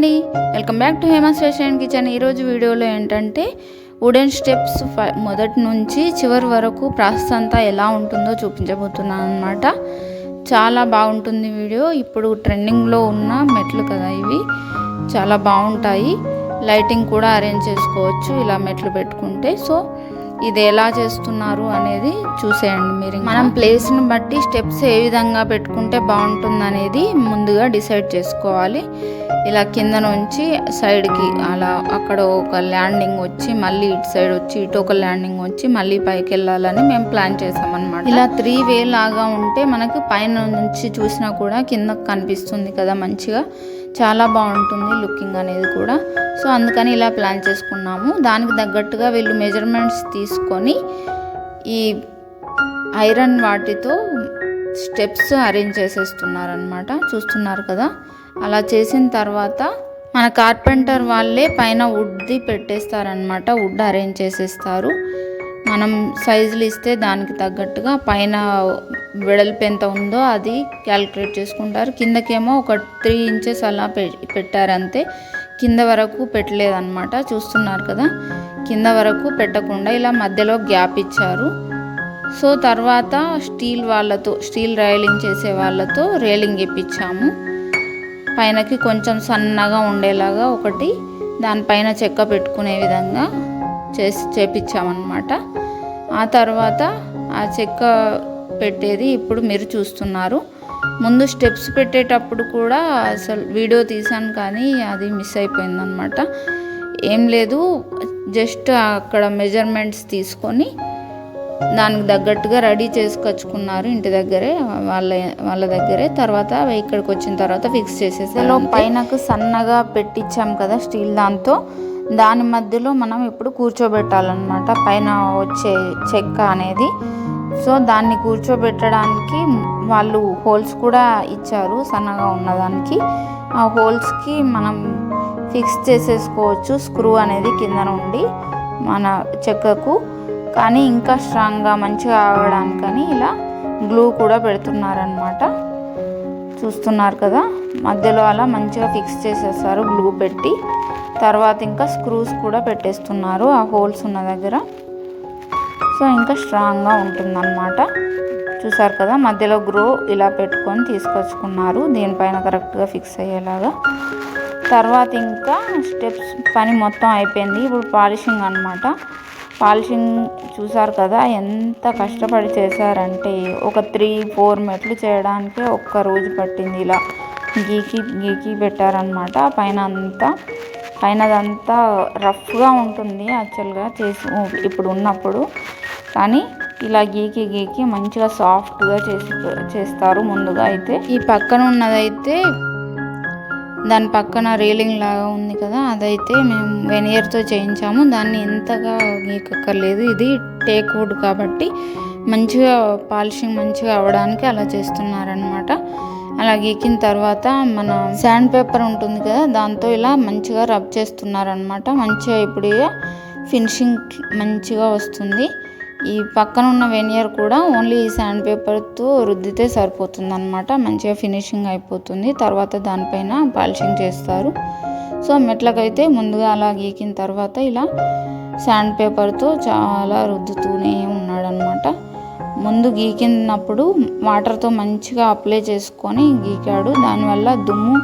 అండి. Welcome back to Hema station kitchen. ఈరోజు వీడియోలో ఏంటంటే వుడెన్ స్టెప్స్ మొదటి నుంచి చివరి వరకు ప్రాసెస్ అంతా ఎలా ఉంటుందో చూపించబోతున్నాను అనమాట చాలా బాగుంటుంది వీడియో. ఇప్పుడు ట్రెండింగ్లో ఉన్న మెట్లు కదా ఇవి. చాలా బాగుంటాయి. లైటింగ్ కూడా అరేంజ్ చేసుకోవచ్చు ఇలా మెట్లు పెట్టుకుంటే. సో ఇది ఎలా చేస్తున్నారు అనేది చూసేయండి మీరు. మనం ప్లేస్ని బట్టి స్టెప్స్ ఏ విధంగా పెట్టుకుంటే బాగుంటుంది అనేది ముందుగా డిసైడ్ చేసుకోవాలి. ఇలా కింద నుంచి సైడ్కి అలా అక్కడ ఒక ల్యాండింగ్ వచ్చి మళ్ళీ ఇటు సైడ్ వచ్చి ఇటు ఒక ల్యాండింగ్ వచ్చి మళ్ళీ పైకి వెళ్ళాలని మేము ప్లాన్ చేసామన్నమాట. ఇలా త్రీ వే లాగా ఉంటే మనకు పైన నుంచి చూసినా కూడా కింద కనిపిస్తుంది కదా మంచిగా. చాలా బాగుంటుంది లుకింగ్ అనేది కూడా. సో అందుకని ఇలా ప్లాన్ చేసుకున్నాము. దానికి తగ్గట్టుగా వీళ్ళు మెజర్మెంట్స్ తీసుకొని ఈ ఐరన్ వాటితో స్టెప్స్ అరేంజ్ చేసేస్తున్నారనమాట చూస్తున్నారు కదా? అలా చేసిన తర్వాత మన కార్పెంటర్ వాళ్ళే పైన వుడ్ది పెట్టేస్తారనమాట వుడ్ అరేంజ్ చేసేస్తారు. మనం సైజులు ఇస్తే దానికి తగ్గట్టుగా పైన వెడల్పు ఎంత ఉందో అది క్యాలిక్యులేట్ చేసుకుంటారు. కిందకేమో ఒక త్రీ ఇంచెస్ అలా పె పెట్టారంతే. కింద వరకు పెట్టలేదన్నమాట. చూస్తున్నారు కదా? కింద వరకు పెట్టకుండా ఇలా మధ్యలో గ్యాప్ ఇచ్చారు. సో తర్వాత స్టీల్ వాళ్ళతో స్టీల్ రైలింగ్ చేసే వాళ్ళతో రైలింగ్ ఇప్పించాము. పైనకి కొంచెం సన్నగా ఉండేలాగా ఒకటి దానిపైన చెక్క పెట్టుకునే విధంగా చేసి చేపించామన్నమాట. ఆ తర్వాత ఆ చెక్క పెట్టేది ఇప్పుడు మీరు చూస్తున్నారు. ముందు స్టెప్స్ పెట్టేటప్పుడు కూడా అసలు వీడియో తీసాను కానీ అది మిస్ అయిపోయిందనమాట ఏం లేదు జస్ట్ అక్కడ మెజర్మెంట్స్ తీసుకొని దానికి తగ్గట్టుగా రెడీ చేసుకొచ్చుకున్నారు ఇంటి దగ్గరే వాళ్ళ వాళ్ళ దగ్గరే. తర్వాత ఇక్కడికి వచ్చిన తర్వాత ఫిక్స్ చేసేసారు పైనకు సన్నగా పెట్టించాం కదా స్టీల్ దాంతో. దాని మధ్యలో మనం ఇప్పుడు కూర్చోబెట్టాలన్నమాట. పైన వచ్చే చెక్క అనేది. సో దాన్ని కూర్చోబెట్టడానికి వాళ్ళు హోల్స్ కూడా ఇచ్చారు సన్నగా ఉన్నదానికి ఆ హోల్స్కి మనం ఫిక్స్ చేసేసుకోవచ్చు. స్క్రూ అనేది కింద నుండి మన చెక్కకు. కానీ ఇంకా స్ట్రాంగ్గా మంచిగా ఆగడానికని ఇలా గ్లూ కూడా పెడుతున్నారనమాట చూస్తున్నారు కదా? మధ్యలో అలా మంచిగా ఫిక్స్ చేసేస్తారు గ్లూ పెట్టి. తర్వాత ఇంకా స్క్రూస్ కూడా పెట్టేస్తున్నారు ఆ హోల్స్ ఉన్న దగ్గర. సో ఇంకా స్ట్రాంగ్గా ఉంటుందన్నమాట. చూసారు కదా? మధ్యలో గ్రో ఇలా పెట్టుకొని తీసుకొచ్చుకున్నారు. దీనిపైన కరెక్ట్గా ఫిక్స్ అయ్యేలాగా. తర్వాత ఇంకా స్టెప్స్ పని మొత్తం అయిపోయింది. ఇప్పుడు పాలిషింగ్ అనమాట పాలిషింగ్ చూసారు కదా ఎంత కష్టపడి చేశారంటే ఒక త్రీ ఫోర్ మెట్లు చేయడానికి ఒక్క రోజు పట్టింది ఇలా. గీకి గీకి పెట్టారనమాట పైన అంతా పైనదంతా రఫ్గా ఉంటుంది యాక్చువల్గా చేసి ఇప్పుడు ఉన్నప్పుడు. కానీ ఇలా గీకి గీకి మంచిగా సాఫ్ట్గా చేసి చేస్తారు ముందుగా అయితే. ఈ పక్కన ఉన్నదైతే దాని పక్కన రీలింగ్ లాగా ఉంది కదా అదైతే మేము వెనియర్తో చేయించాము. దాన్ని ఎంతగా గీకక్కర్లేదు. ఇది టేక్ వుడ్ కాబట్టి మంచిగా పాలిషింగ్ మంచిగా అవ్వడానికి అలా చేస్తున్నారనమాట అలా గీకిన తర్వాత మన శాండ్ పేపర్ ఉంటుంది కదా దాంతో ఇలా మంచిగా రబ్ చేస్తున్నారనమాట మంచిగా ఇప్పుడు ఫినిషింగ్ మంచిగా వస్తుంది. ఈ పక్కన ఉన్న వెనియర్ కూడా ఓన్లీ ఈ శాండ్ పేపర్తో రుద్దితే సరిపోతుంది అనమాట మంచిగా ఫినిషింగ్ అయిపోతుంది. తర్వాత దానిపైన పాలిషింగ్ చేస్తారు. సో మెట్లకైతే ముందుగా అలా గీకిన తర్వాత ఇలా శాండ్ పేపర్తో చాలా రుద్దుతూనే ఉన్నాడనమాట ముందు గీకినప్పుడు వాటర్తో మంచిగా అప్లై చేసుకొని గీకాడు. దానివల్ల దుమ్ము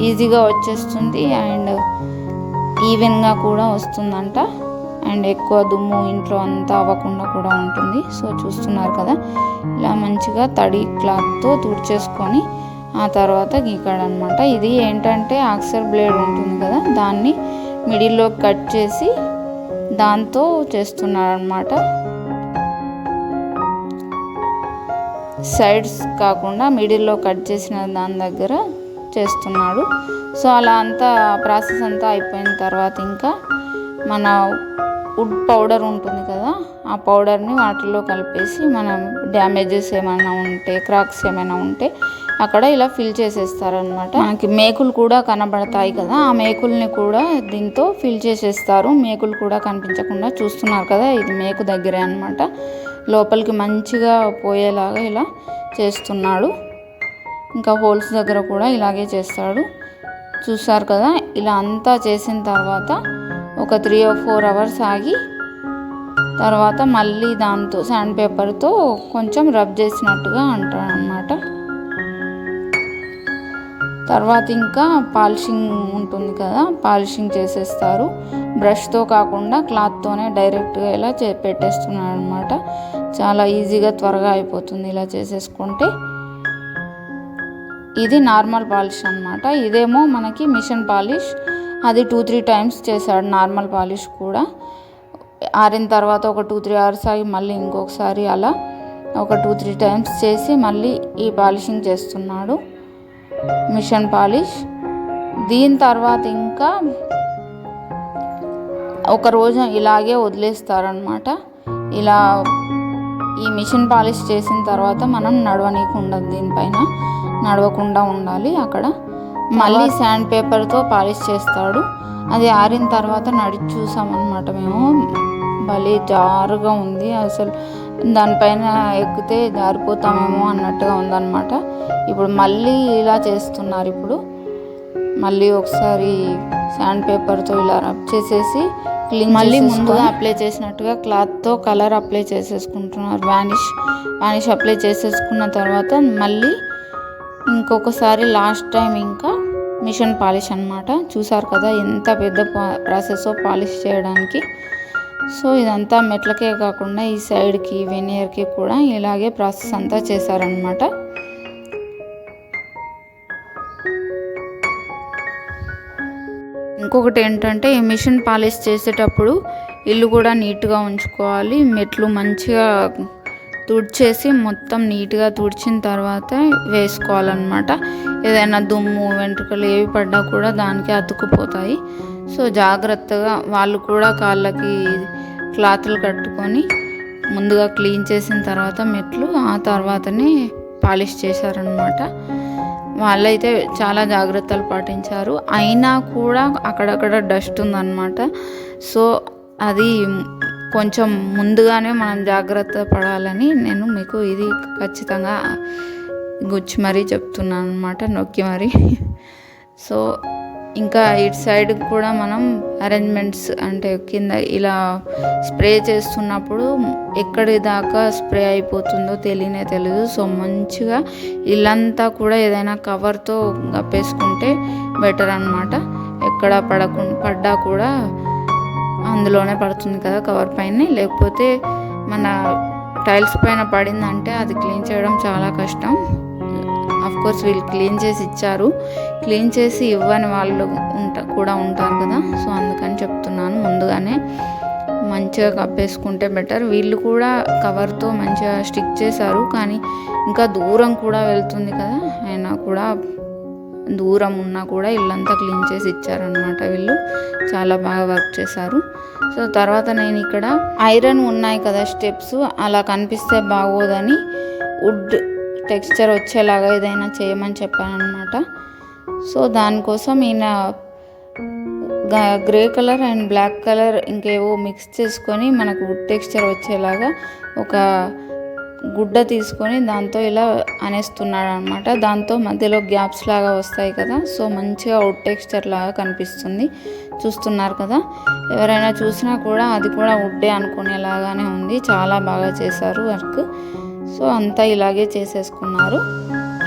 ఈజీగా వచ్చేస్తుంది. అండ్ ఈవెన్గా కూడా వస్తుందంట. అండ్ ఎక్కువ దుమ్ము ఇంట్లో అంతా అవ్వకుండా కూడా ఉంటుంది. సో చూస్తున్నారు కదా ఇలా మంచిగా తడి క్లాత్తో తుడిచేసుకొని ఆ తర్వాత గీకాడనమాట. ఇది ఏంటంటే ఆక్సర్ బ్లేడ్ ఉంటుంది కదా దాన్ని మిడిల్లో కట్ చేసి దాంతో చేస్తున్నారనమాట. సైడ్స్ కాకుండా మిడిల్లో కట్ చేసిన దాని దగ్గర చేస్తున్నాడు. సో అలా అంతా ప్రాసెస్ అంతా అయిపోయిన తర్వాత ఇంకా మన వుడ్ పౌడర్ ఉంటుంది కదా ఆ పౌడర్ని వాటర్లో కలిపేసి మనం డ్యామేజెస్ ఏమైనా ఉంటే క్రాక్స్ ఏమైనా ఉంటే అక్కడ ఇలా ఫిల్ చేసేస్తారనమాట మనకి మేకులు కూడా కనబడతాయి కదా ఆ మేకుల్ని కూడా దీంతో ఫిల్ చేసేస్తారు. మేకులు కూడా కనిపించకుండా చూస్తున్నారు కదా ఇది మేకు దగ్గరే అనమాట లోపలికి మంచిగా పోయేలాగా ఇలా చేస్తున్నాడు. ఇంకా హోల్స్ దగ్గర కూడా ఇలాగే చేస్తాడు. చూసారు కదా ఇలా అంతా చేసిన తర్వాత ఒక త్రీ ఆర్ ఫోర్ అవర్స్ ఆగి తర్వాత మళ్ళీ దాంతో శాండ్ పేపర్తో కొంచెం రబ్ చేసినట్టుగా అంటారు అనమాట తర్వాత ఇంకా పాలిషింగ్ ఉంటుంది కదా పాలిషింగ్ చేసేస్తారు. బ్రష్తో కాకుండా క్లాత్తోనే డైరెక్ట్గా ఇలా చే పెట్టేస్తున్నారు అనమాట చాలా ఈజీగా త్వరగా అయిపోతుంది ఇలా చేసేసుకుంటే. ఇది నార్మల్ పాలిష్ అనమాట ఇదేమో మనకి మిషన్ పాలిష్ అది టూ త్రీ టైమ్స్ చేశాడు నార్మల్ పాలిష్ కూడా. ఆరిన తర్వాత ఒక టూ త్రీ అవర్స్ ఆగి మళ్ళీ ఇంకొకసారి అలా ఒక టూ త్రీ టైమ్స్ చేసి మళ్ళీ ఈ పాలిషింగ్ చేస్తున్నాడు. మిషన్ పాలిష్ దీని తర్వాత ఇంకా ఒక రోజు ఇలాగే వదిలేస్తారనమాట ఇలా ఈ మిషన్ పాలిష్ చేసిన తర్వాత మనం నడవనీయకుండా దీనిపైన నడవకుండా ఉండాలి అక్కడ. మళ్ళీ శాండ్ పేపర్తో పాలిష్ చేస్తాడు. అది ఆరిన తర్వాత నడిచి చూసామన్నమాట మేము. భలే జారుగా ఉంది. అసలు దానిపైన ఎక్కితే జారిపోతామేమో అన్నట్టుగా ఉందన్నమాట. ఇప్పుడు మళ్ళీ ఇలా చేస్తున్నారు ఇప్పుడు. మళ్ళీ ఒకసారి శాండ్ పేపర్తో ఇలా రబ్ చేసేసి క్లీన్ మళ్ళీ ముందుగా అప్లై చేసినట్టుగా క్లాత్తో కలర్ అప్లై చేసేసుకుంటున్నారు. వానిష్ వానిష్ అప్లై చేసేసుకున్న తర్వాత మళ్ళీ ఇంకొకసారి లాస్ట్ టైం ఇంకా మిషన్ పాలిష్ అనమాట చూసారు కదా ఎంత పెద్ద ప్రాసెస్ పాలిష్ చేయడానికి. సో ఇదంతా మెట్లకే కాకుండా ఈ సైడ్కి వెనియర్కి కూడా ఇలాగే ప్రాసెస్ అంతా చేశారనమాట ఇంకొకటి ఏంటంటే ఈ మిషన్ పాలిష్ చేసేటప్పుడు ఇల్లు కూడా నీట్గా ఉంచుకోవాలి. మెట్లు మంచిగా తుడిచేసి మొత్తం నీట్గా తుడిచిన తర్వాత వేసుకోవాలన్నమాట. ఏదైనా దుమ్ము వెంట్రుకలు ఏవి పడ్డా కూడా దానికి అతుక్కుపోతాయి. సో జాగ్రత్తగా వాళ్ళు కూడా కాళ్ళకి క్లాత్లు కట్టుకొని ముందుగా క్లీన్ చేసిన తర్వాత మెట్లు ఆ తర్వాతనే పాలిష్ చేశారనమాట వాళ్ళైతే చాలా జాగ్రత్తలు పాటించారు. అయినా కూడా అక్కడక్కడ డస్ట్ ఉందన్నమాట. సో అది కొంచెం ముందుగానే మనం జాగ్రత్త పడాలని నేను మీకు ఇది ఖచ్చితంగా గుచ్చి మరీ చెప్తున్నాను అనమాట నొక్కి మరీ. సో ఇంకా ఇటు సైడ్ కూడా మనం అరేంజ్మెంట్స్ అంటే కింద ఇలా స్ప్రే చేస్తున్నప్పుడు ఎక్కడి దాకా స్ప్రే అయిపోతుందో తెలియనే తెలియదు సో మంచిగా ఇల్లంతా కూడా ఏదైనా కవర్తో కప్పేసుకుంటే బెటర్ అనమాట ఎక్కడ పడకు పడ్డా కూడా అందులోనే పడుతుంది కదా కవర్ పైన. లేకపోతే మన టైల్స్ పైన పడిందంటే అది క్లీన్ చేయడం చాలా కష్టం. కోర్స్ వీళ్ళు క్లీన్ చేసి ఇచ్చారు. క్లీన్ చేసి ఇవ్వని వాళ్ళు ఉంట కూడా ఉంటారు కదా. సో అందుకని చెప్తున్నాను ముందుగానే మంచిగా కప్పేసుకుంటే బెటర్ వీళ్ళు కూడా కవర్తో మంచిగా స్టిక్ చేశారు. కానీ ఇంకా దూరం కూడా వెళ్తుంది కదా. అయినా కూడా దూరం ఉన్నా కూడా ఇల్లంతా క్లీన్ చేసి ఇచ్చారనమాట వీళ్ళు. చాలా బాగా వర్క్ చేశారు. సో తర్వాత నేను ఇక్కడ ఐరన్ ఉన్నాయి కదా స్టెప్స్ అలా కనిపిస్తే బాగోదని వుడ్ టెక్స్చర్ వచ్చేలాగా ఏదైనా చేయమని చెప్పాను సో దానికోసం ఈయన grey colour and black colour ఇంకేవో mix చేసుకొని మనకు వుడ్ టెక్స్చర్ వచ్చేలాగా ఒక గుడ్డ తీసుకొని దాంతో ఇలా అనేస్తున్నాడు అనమాట దాంతో మధ్యలో గ్యాప్స్ లాగా వస్తాయి కదా సో మంచిగా అవుట్ టెక్స్చర్ లాగా కనిపిస్తుంది. చూస్తున్నారు కదా ఎవరైనా చూసినా కూడా అది కూడా వుడ్డే అనుకునేలాగానే ఉంది. చాలా బాగా చేశారు వర్క్. సో అంతా ఇలాగే చేసేసుకున్నారు.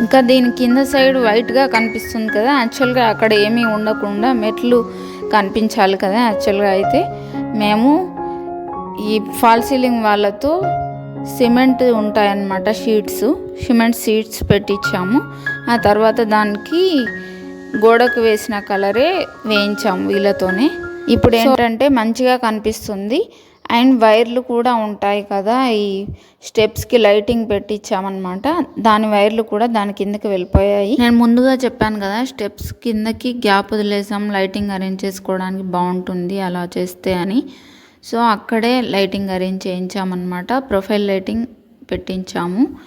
ఇంకా దీని కింద సైడ్ వైట్గా కనిపిస్తుంది కదా యాక్చువల్గా అక్కడ ఏమీ ఉండకుండా మెట్లు కనిపించాలి కదా యాక్చువల్గా అయితే. మేము ఈ ఫాల్ సీలింగ్ వాళ్ళతో సిమెంట్ ఉంటాయన్నమాట షీట్స్. సిమెంట్ షీట్స్ పెట్టించాము. ఆ తర్వాత దానికి గోడకు వేసిన కలరే వేయించాము వీళ్ళతోనే. ఇప్పుడు ఏంటంటే మంచిగా కనిపిస్తుంది. అండ్ వైర్లు కూడా ఉంటాయి కదా ఈ స్టెప్స్కి లైటింగ్ పెట్టించామన్నమాట. దాని వైర్లు కూడా దాని కిందకి వెళ్ళిపోయాయి. నేను ముందుగా చెప్పాను కదా స్టెప్స్ కిందకి గ్యాప్ వదిలేసాం లైటింగ్ అరేంజ్ చేసుకోవడానికి బాగుంటుంది అలా చేస్తే అని. సో అక్కడే లైటింగ్ అరేంజ్ చేయించామన్నమాట. ప్రొఫైల్ లైటింగ్ పెట్టించాము.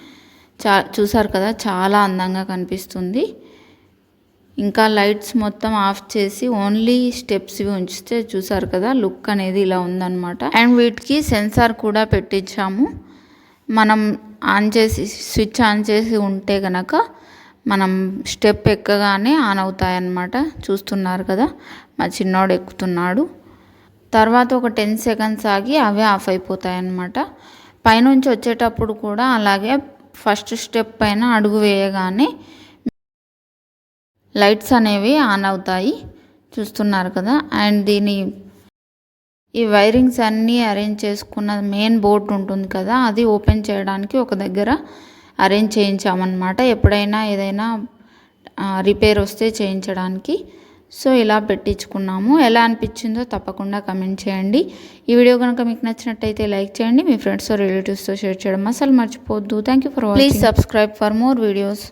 చా చూసారు కదా చాలా అందంగా కనిపిస్తుంది. ఇంకా లైట్స్ మొత్తం ఆఫ్ చేసి ఓన్లీ స్టెప్స్ ఉంచితే చూసారు కదా లుక్ అనేది ఇలా ఉందన్నమాట. అండ్ వీటికి సెన్సార్ కూడా పెట్టించాము. మనం ఆన్ చేసి స్విచ్ ఆన్ చేసి ఉంటే కనుక మనం స్టెప్ ఎక్కగానే ఆన్ అవుతాయన్నమాట. చూస్తున్నారు కదా మా చిన్నోడు ఎక్కుతున్నాడు. తర్వాత ఒక టెన్ సెకండ్స్ ఆగి అవే ఆఫ్ అయిపోతాయి అన్నమాట పైనుంచి వచ్చేటప్పుడు కూడా అలాగే ఫస్ట్ స్టెప్ పైన అడుగు వేయగానే లైట్స్ అనేవి ఆన్ అవుతాయి. చూస్తున్నారు కదా? అండ్ దీని ఈ వైరింగ్స్ అన్నీ అరేంజ్ చేసుకున్న మెయిన్ బోర్డు ఉంటుంది కదా? అది ఓపెన్ చేయడానికి ఒక దగ్గర అరేంజ్ చేయించామన్నమాట. ఎప్పుడైనా ఏదైనా రిపేర్ వస్తే చేయించడానికి. సో ఇలా పెట్టించుకున్నాము. ఎలా అనిపించిందో తప్పకుండా కమెంట్ చేయండి. ఈ వీడియో కనుక మీకు నచ్చినట్టయితే లైక్ చేయండి. మీ ఫ్రెండ్స్తో రిలేటివ్స్తో షేర్ చేయడం అసలు మర్చిపోవద్దు. Thank you for please subscribe for more videos